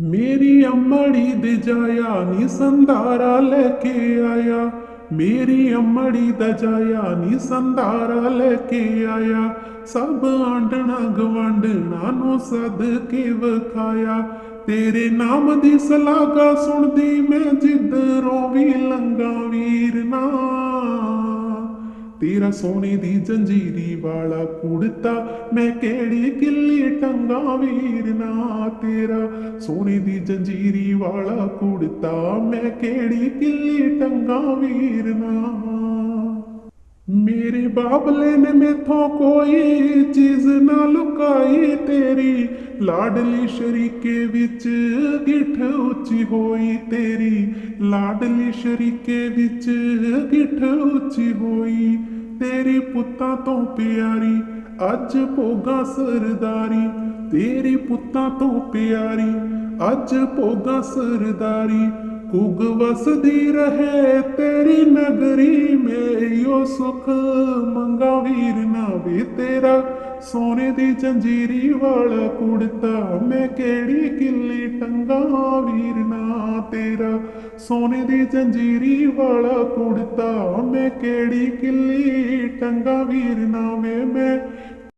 ਮੇਰੀ ਅੰਮੜੀ ਦੇ ਜਾਇਆ ਨੀ ਸੰਧਾਰਾ ਲੈ ਕੇ ਆਇਆ। ਮੇਰੀ ਅਮੜੀ ਦਾ ਜਾਇਆ ਨੀ ਸੰਧਾਰਾ ਲੈ ਕੇ ਆਇਆ। ਸਭ ਆਂਡਣਾ ਗਵੰਡਣਾ ਨੂੰ ਸਦ ਕੇ ਵਖਾਇਆ। ਤੇਰੇ ਨਾਮ ਦੀ ਸਲਾਗਾ ਸੁਣਦੀ ਮੈਂ ਜਿੱਧਰੋਂ ਵੀ ਲੰਗਾ ਵੀਰ ਨਾ ਤੇਰਾ ਸੋਨੇ ਦੀ ਜੰਜੀਰੀ ਵਾਲਾ ਕੁੜਤਾ, ਮੈਂ ਕਿਹੜੀ ਕਿੱਲੀ ਟੰਗਾ ਵੀਰ ਨਾ ਤੇਰਾ। ਸੋਨੇ ਦੀ ਜੰਜੀਰੀ ਵਾਲਾ ਕੁੜਤਾ, ਮੈਂ ਕਿਹੜੀ ਕਿੱਲੀ ਟੰਗਾ ਵੀਰ ਨਾ। ਮੇਰੇ ਬਾਬਲੇ ਨੇ ਮੇਥੋਂ ਕੋਈ ਚੀਜ਼ ਨਾ ਲੁਕਾਈ। ਤੇਰੀ ਲਾਡਲੀ ਸ਼ਰੀਕੇ ਵਿੱਚ ਗਿੱਠ ਉੱਚੀ ਹੋਈ। ਤੇਰੀ ਲਾਡਲੀ ਸ਼ਰੀਕੇ ਵਿੱਚ ਗਿੱਠ ਉੱਚੀ ਹੋਈ। ਤੇਰੀ ਪੁੱਤਾਂ ਤੋਂ ਪਿਆਰੀ, ਅੱਜ ਭੋਗਾ ਸਰਦਾਰੀ। ਤੇਰੀ ਪੁੱਤਾਂ ਤੋਂ ਪਿਆਰੀ, ਅੱਜ ਭੋਗਾ ਸਰਦਾਰੀ। ਕੁਗ ਵਸਦੀ ਰਹੇ ਤੇਰੀ ਨਗਰੀ ਮੇਰੀ। ਸੁਖ ਮੰਗਾ ਵੀਰ ਨਾ ਵੇ ਤੇਰਾ। ਸੋਨੇ ਦੀ ਜੰਜੀਰੀ ਵਾਲਾ ਕੁੜਤਾ, ਮੈਂ ਕਿਹੜੀ ਕਿੱਲੀ ਟੰਗਾ ਵੀਰ ਨਾ ਤੇਰਾ। ਸੋਨੇ ਦੀ ਜੰਜੀਰੀ ਵਾਲਾ ਕੁੜਤਾ, ਮੈਂ ਕਿਹੜੀ ਕਿੱਲੀ ਟੰਗਾ ਵੀਰ ਨਾ ਵੇ ਮੈਂ